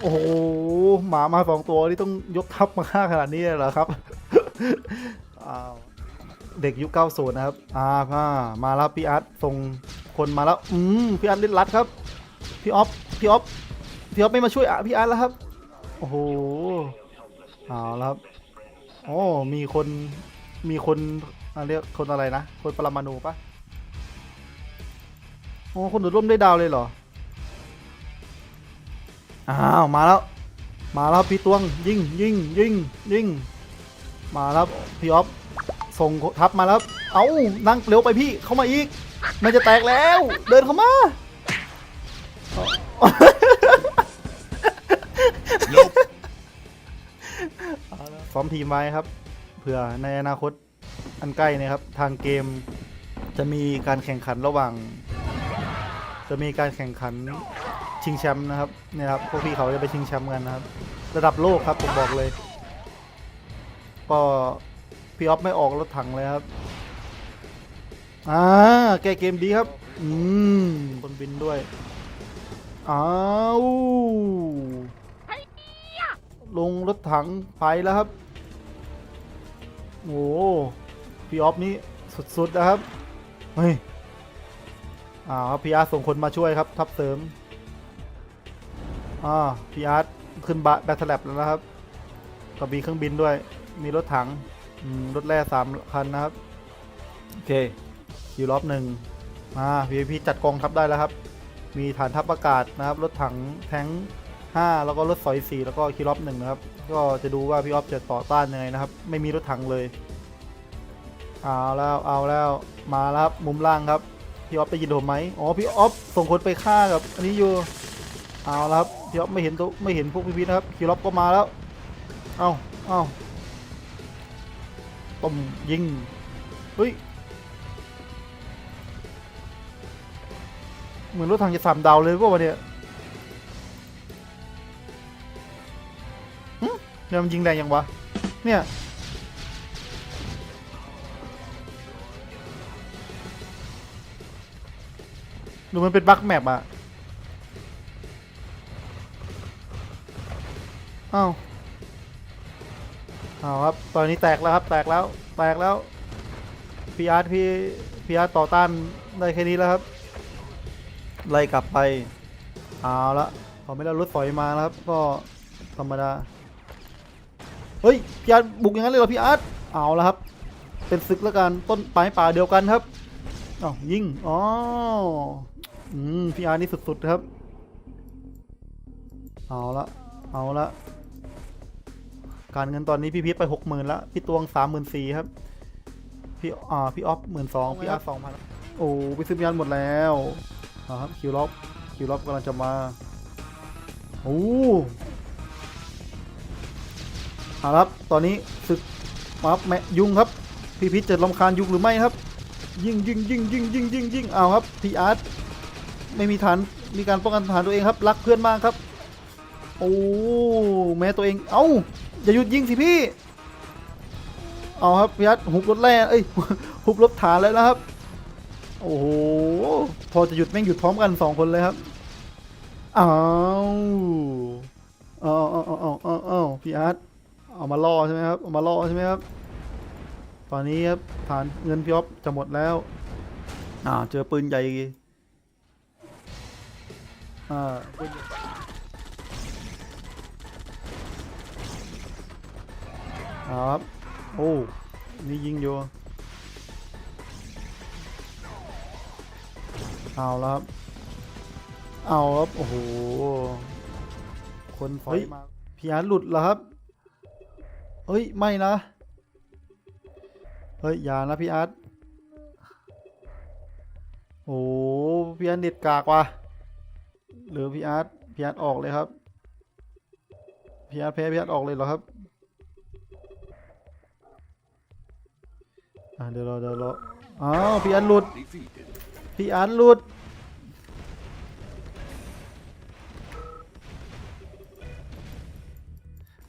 โอ้โหหมามาสองตัวนี่ต้องยกทัพมาฆ่าขนาดนี้เลยเหรอครับเด็กยุค90นย์นะครับอ่ามามาแล้วพี่อาร์ตส่งคนมาแล้วอืมพี่อาร์ตล่นรัดครับพี่ออฟพี่ออฟพี่ออฟไม่มาช่วยอะพี่อาร์ตแล้วครับโอ้โหเอาแล้วครับโอ้มีคนมีคนอะเรียกคนอะไรนะ คนปรมาณูปะโอ้คนดูดร่มได้ดาวเลยเหรอ อ้าวมาแล้ว มาแล้วพี่ตวงยิงยิงยิงยิงมาแล้วพี่ออฟส่งทัพมาแล้ว เอานั่งเร็วไปพี่เข้ามาอีก มันจะแตกแล้ว เดินเข้ามาซ้อมทีมไว้ครับ เผื่อในอนาคตอันใกล้นะครับ ทางเกมจะมีการแข่งขันระหว่าง จะมีการแข่งขัน ชิงแชมป์นะครับเนี่ยครับพวกพี่เขาจะไปชิงแชมป์กันนะครับ ระดับโลกครับผมบอกเลย ก็พี่ออฟไม่ออกรถถังเลยครับอ่าแก้เกมดีครับ อืมคนบินด้วยอ้าวลงรถถังไปแล้วครับโอ้พี่ออฟนี่สุดๆนะครับเฮ้ยอ่าครับพีอาร์ส่งคนมาช่วยครับ ทับเสริม อ่าพีอาร์ขึ้นบะแบทเทอร์แลบแล้วนะครับก็มีเครื่องบินด้วย มีรถถังรถแร่สามคันนะครับ โอเคคิวรอบหนึ่งมาพีพีจัดกองทัพได้แล้วครับ มีฐานทัพอากาศนะครับ รถถังแทงห้าแล้วก็รถสอยสี่แล้วก็คิวรอบหนึ่งนะครับ ก็จะดูว่าพี่ออฟจะต่อต้านยังไงนะครับ ไม่มีรถถังเลย เอาแล้วเอาแล้วมาแล้วครับมุมล่างครับ พี่ออฟได้ยินผมไหมอ๋อพี่ออฟส่งคนไปฆ่ากับ อันนี้อยู่ เอาแล้วครับ พี่ออฟไม่เห็นตัวไม่เห็นพวกพี่ๆนะครับคิวล็อบก็มาแล้ว เอาเอาต้มยิงเฮ้ยเหมือนรถถังจะสามดาวเลยว่าวะเนี่ยหึเนี่ยมันยิงแรงยังวะ เนี่ย ดูมันเป็นบั๊กแมปอะ อ้าวอ้าวครับ ตอนนี้แตกแล้วครับ แตกแล้ว แตกแล้ว พีอาร์พีพีอาร์ต่อต้านได้แค่นี้แล้วครับ ไล่กลับไป เอาละพอไม่ได้รถฝอยมาแล้วครับ ก็ธรรมดา เฮ้ย พีอาร์บุกอย่างนั้นเลยเหรอพีอาร์เอาละครับ เป็นศึกแล้วกันต้นไม้ป่าเดียวกันครับอ้าวยิง อ๋อ อืม พีอาร์นี่สุดๆครับ เอาละ เอาละ การเงินตอนนี้พี่พีทไปหกหมื่นและพี่ตวงสามหมื่นสี่ครับ พี่อ่าพี่ออฟหมื่นสองพี่อาร์สองพันโอ้ไปซื้อยานหมดแล้วอ่าครับคิวล็อบคิวล็อบกำลังจะมาโอ้เอาครับ ตอนนี้ศึกมาครับแมยุงครับพี่พีทจะลำคาญยุงหรือไม่ครับ ยิงยิงยิงยิงยิงยิงยิงเอาครับพี่อาร์ตไม่มีฐานมีการป้องกันฐานตัวเองครับ รักเพื่อนมากครับ โอ้แม้ตัวเอง เอ้าอย่าหยุดยิงสิพี่ เอาครับพีอาร์ตหุบรถแร่เอ้ยหุบรถฐานแล้วนะครับ โอ้โหพอจะหยุดแม่งหยุดพร้อมกันสองคนเลยครับอ้าเอาเอาเอาเอาเอาเอาพี่อาร์ตเอามาล่อใช่ไหมครับเอามาล่อใช่ไหมครับ ตอนนี้ครับฐานเงินพี่อ๊อฟจะหมดแล้ว อ่าเจอปืนใหญ่อีกอ่าปืนใหญ่เอา ครับโอ้นี่ยิงอยู่เอาแล้วครับเอาครับโอ้โหคนไฟมาพี่อาร์ตหลุดเหรอครับเฮ้ยไม่นะเฮ้ยอย่านะพี่อาร์ตโอ้พี่อาร์ตเด็ดกากว่ะหรือพี่อาร์ตพี่อาร์ตออกเลยครับพี่อาร์ตแพ้พี่อาร์ตออกเลยเหรอครับ อะเดี๋ยวรอเดี๋ยวรออ้าวพี่อาร์ตหลุดพี่อาร์ตหลุด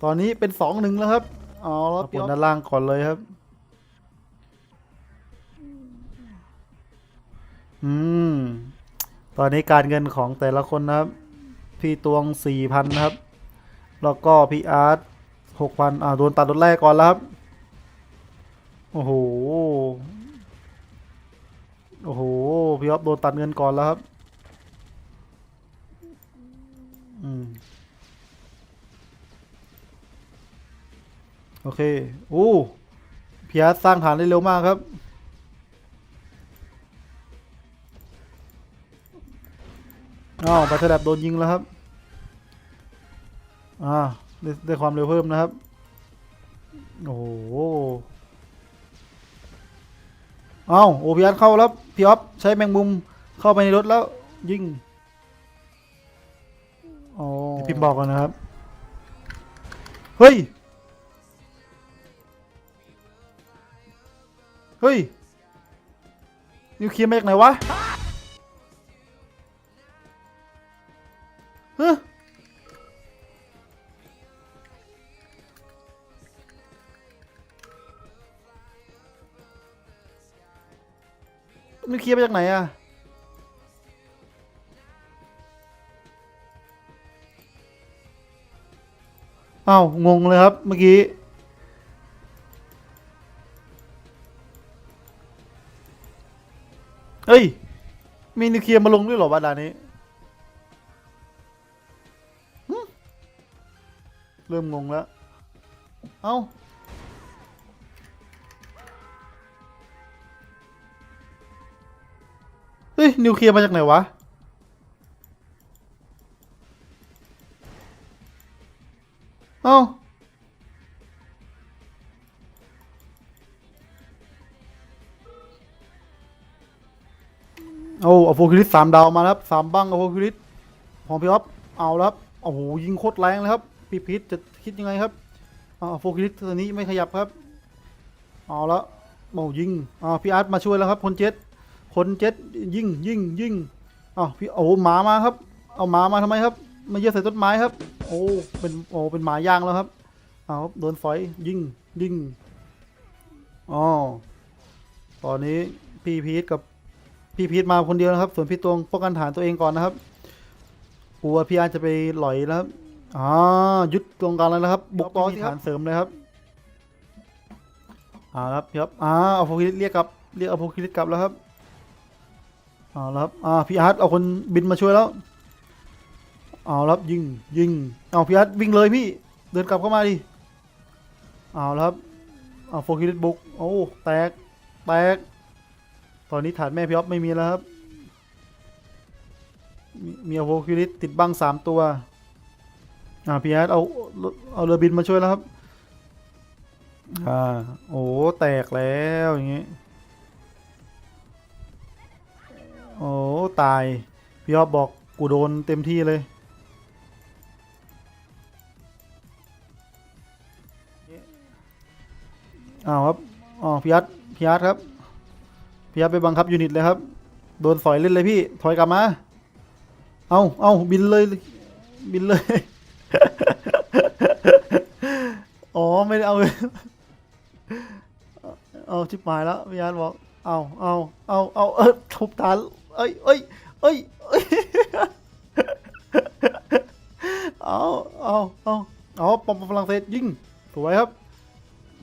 ตอนนี้เป็นสองหนึ่งแล้วครับเอาแล้วผลด้านล่างก่อนเลยครับ อืม ตอนนี้การเงินของแต่ละคนนะครับ พี่ตวงสี่พันนะครับ แล้วก็พี่อาร์ตหกพันอ่าโดนตัดรถแรกก่อนแล้วครับ โอ้โห โอ้โห พี่อ๊อฟโดนตัดเงินก่อนแล้วครับ อืม โอเค โอ้พี่อาร์ตสร้างฐานได้เร็วมากครับ อ้าวบัตเทอร์แลบโดนยิงแล้วครับ อ่าได้ได้ความเร็วเพิ่มนะครับ โอ้โห อ้าวโอพีอาร์เข้าแล้วพี่ออฟใช้แมงมุมเข้าไปในรถแล้ว ยิงอ๋อพิมพ์บอกก่อนนะครับ เฮ้ย เฮ้ยนิวเคลียร์มาจากไหนวะ เคลียร์มาจากไหนอะอ้าว งงเลยครับ เมื่อกี้ เฮ้ย มีนิวเคลียร์มาลงด้วยเหรอวะดานนี้เริ่มงงแล้ว เอ้า ย นิวเคลียร์มาจากไหนวะ เอ้าเอาอโฟคิริสสามดาวมาครับสามบังอโฟคิริสของพี่อ๊อฟเอาแล้วครับโอ้โหยิงโคตรแรงเลยครับพี่พีทจะคิดยังไงครับอโฟคิริสตัวนี้ไม่ขยับครับ เอาแล้วโอ้ยิงอ่าพี่อาร์ตมาช่วยแล้วครับคนเจ็ด คนเจ็ดยิงยิงยิงอ้าวพี่โอ้หมามาครับ เอาหมามาทำไมครับ มาเยอะใส่ต้นไม้ครับ โอ้เป็นโอ้เป็นหมาย่างแล้วครับเอาครับโดนฝอยยิงยิงอ๋อตอนนี้พี่พีทกับพี่พีทมาคนเดียวนะครับ ส่วนพี่ตวงป้องกันฐานตัวเองก่อนนะครับกลัวพี่อาร์จะไปหลอยนะครับอ่ายึดตรงกลางแล้วนะครับ บุกต่อที่ฐานเสริมเลยครับอ่าครับครับอ่าเอาโฟกิลิสเรียกกลับเรียกเอาโฟกิลิสกลับแล้วครับ เอาแล้วครับอ่าพี่อาร์ตเอาคนบินมาช่วยแล้ว เอาแล้วครับยิงยิง เอาพี่อาร์ตวิ่งเลยพี่ เดินกลับเข้ามาดิ เอาแล้วครับ เอาโฟกิลิสบุก โอ้ แตก แตก ตอนนี้ฐานแม่พี่อ๊อฟไม่มีแล้วครับ มีมีอโวคิริสติดบังสามตัว อ่าพี่แอดเอาเอาเรือบินมาช่วยแล้วครับ อ่า โอ้ แตกแล้วอย่างงี้ โอ้ตาย พี่ออฟบอกกูโดนเต็มที่เลย อ้าวครับ อ๋อพี่อร์ตพี่อร์ตครับพี่อร์ตไปบังคับยูนิตเลยครับ โดนสอยเล่นเลยพี่ ถอยกลับมา เอาเอาบินเลย บินเลย อ๋อไม่ได้เอาเอาชิบหายแล้วพี่อร์ตบอก เอาเอาเอาเอาเออทุบฐาน เอ้ยเอ้ยเอ้ยเอ้ยเอาเอาเอาเอาปอมฝรั่งเศสยิงสวยครับ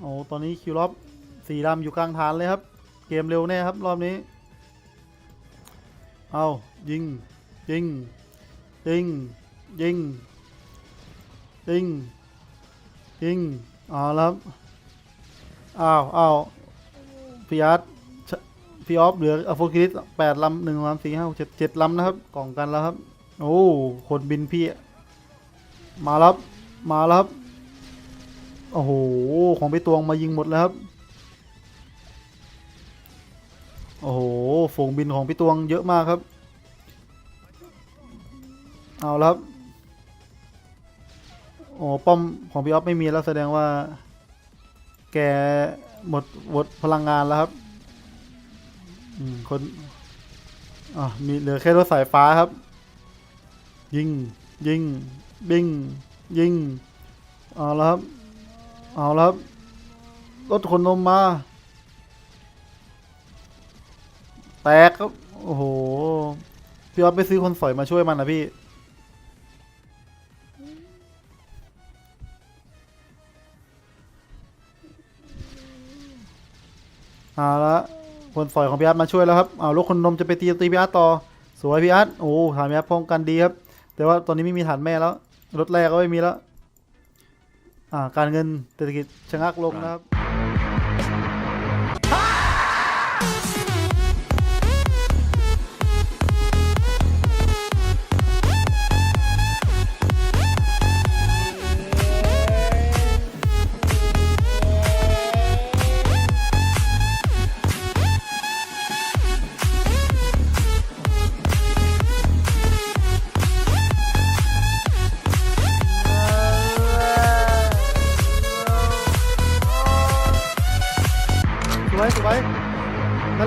โอ้ตอนนี้คิวล็อบสีดำอยู่กลางฐานเลยครับ เกมเร็วแน่ครับรอบนี้ เอายิงยิงยิงยิงยิงยิงเอาแล้วอ้าวอ้าวพี่อร์ต พี่ออฟเหลืออโฟกิริสแปดลำหนึ่งลำสี่ห้าหกเจ็ดเจ็ดลำนะครับ กล่องกันแล้วครับ โอ้คนบินพี่ มาแล้วครับมาแล้วครับโอ้โห ของไปตวงมายิงหมดแล้วครับ โอ้โหฝูงบินของพี่ตวงเยอะมากครับ เอาแล้วครับโอ้ป้อมของพี่ออฟไม่มีแล้วแสดงว่า แกหมดหมดพลังงานแล้วครับ คนอะมีเหลือแค่รถสายฟ้าครับ ยิง ยิง บิง ยิง เอาล้วครับ เอาละครับ รถขนนมมา แตกครับ โอ้โห พี่อ๊อฟไปซื้อคนสอยมาช่วยมันนะพี่ เอาละ คนสอยของพี่อาร์ตมาช่วยแล้วครับเอาลูกคนนมจะไปตีตีพี่อาร์ตต่อ สวยพี่อาร์ตโอ้ฐานพี่อาร์ตป้องกันดีครับ แต่ว่าตอนนี้ไม่มีฐานแม่แล้ว รถแรกก็ไม่มีแล้ว อ่า การเงินเศรษฐกิจชะงักลงนะครับ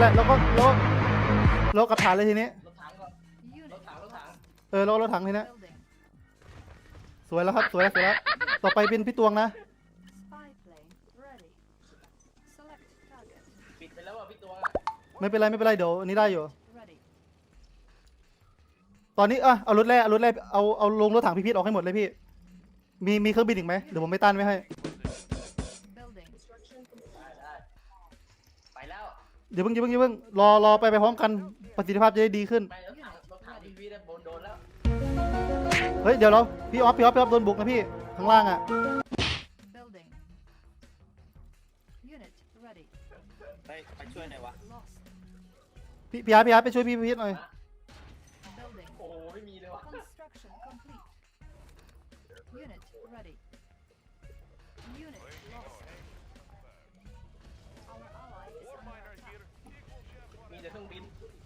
นั่นแหละแล้วก็แล้วแล้วกระถานเลยทีนี้ รถถังก่อนรถถังรถถังเออแล้วรถถังทีนี้ Building. สวยแล้วครับ สวยแล้วสวยแล้ว ต่อไปเป็นพี่ตวงนะ Spy plane ready. Select target. ปิดไปแล้วอะพี่ตัวอะไม่เป็นไรไม่เป็นไรเดี๋ยวอันนี้ได้อยู่ Ready. ตอนนี้อะเอารถแรกเอารถแรกเอาเอาลงรถถังพี่พีทออกให้หมดเลยพี่ มีมีเครื่องบินอีกไหมเดี๋ยวผมไม่ต้านไว้ให้ เดี๋ยวเพิ่งอย่าเพิ่งอย่าเพิ่งรอรอไปไปพร้อมกันประสิทธิภาพจะได้ดีขึ้น ไปรถถังรถถังพี่พี่ได้โดนโดนแล้วเฮ้ยเดี๋ยวเราพี่ออฟพี่ออฟพี่ออฟโดนบุกนะพี่ข้างล่างอะ Building. Unit ready. ไปไปช่วยหน่อยวะ Lost. พี่พี่อาร์ตพี่อาร์ตไปช่วยพี่พีทหน่อย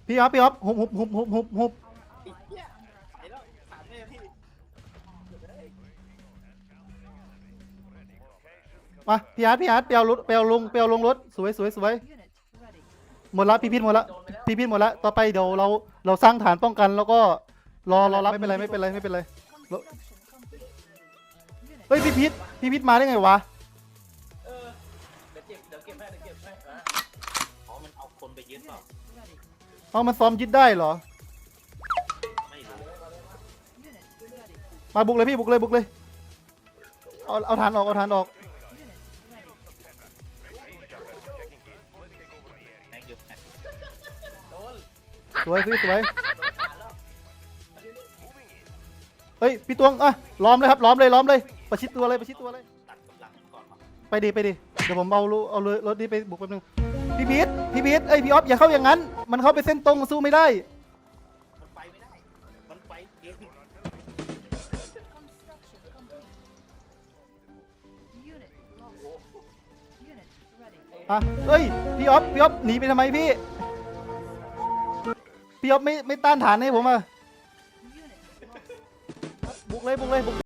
พี่ออฟพี่ออฟหุบหุบหุบหุบหุบหุบ Our ally is under attack. ไอ้แล้วถามแม่พี่มาพี่อาร์ตพี่อาร์ตเปียวรถเปียวลงเปียวลงรถสวยสวยสวย Unit ready. หมดละพี่พีทหมดละพี่พีทหมดละต่อไปเดี๋ยวเราเราสร้างฐานป้องกันแล้วก็รอรอรับไม่เป็นไรไม่เป็นไรไม่เป็นไร Construction complete. Unit เฮ้ยพี่พีทพี่พีทมาได้ไงวะ เอามันซ้อมยึดได้เหรอ ไม่รู้มาบุกเลยพี่บุกเลยบุกเลย เอาเอาฐานออกเอาฐานออก แม่งยึดแม็กโดนสวยพี่สวย เฮ้ยพี่ตวงอะล้อมเลยครับล้อมเลยล้อมเลยประชิดตัวเลยประชิดตัวเลย ตัดกำลังมันก่อนมาไปดิไปดิเดี๋ยวผมเอาลูเอาเลยรถนี้ไปบุกแป๊บนึง พี่พีทพี่พีทเอ้ยพี่ออฟอย่าเข้าอย่างนั้น มันเข้าไปเส้นตรงสู้ไม่ได้ มันไปไม่ได้ มันไปเองอะเอ้ยพี่ออฟพี่ออฟหนีไปทำไมพี่ พี่ออฟไม่ไม่ต้านฐานให้ผมอะบุกเลยบุกเลยบุก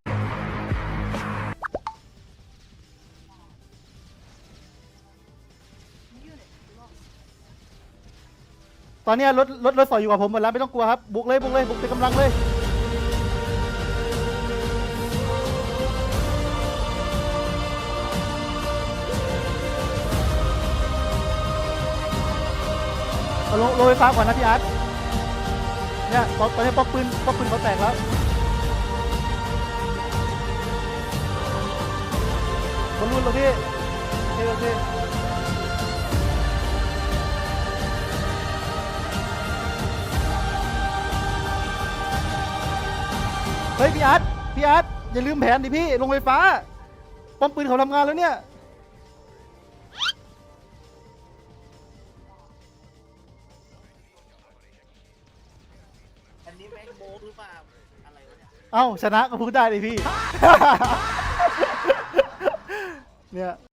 ตอนเนี้ยรถรถรถสอยอยู่กับผมหมดแล้วไม่ต้องกลัวครับบุกเลยบุกเลยบุกเต็มกำลังเลย เอาลงลงไฟฟ้าก่อนนะพี่อาร์ตเนี่ยตอนตอนนี้ป๊อกปืนป๊อกปืนเขาแตกแล้ว บอลลูนเหรอพี่โอเคโอเค เฮ้ยพี่อาร์ตพี่อาร์ตอย่าลืมแผนดิพี่ลงไฟฟ้าป้อมปืนเขาทำงานแล้วเนี่ยอันนี้แม่งโมหรือเปล่าอะไรวะเนี่ยเอ้าชนะก็พูดได้เลยพี่ เนี่ย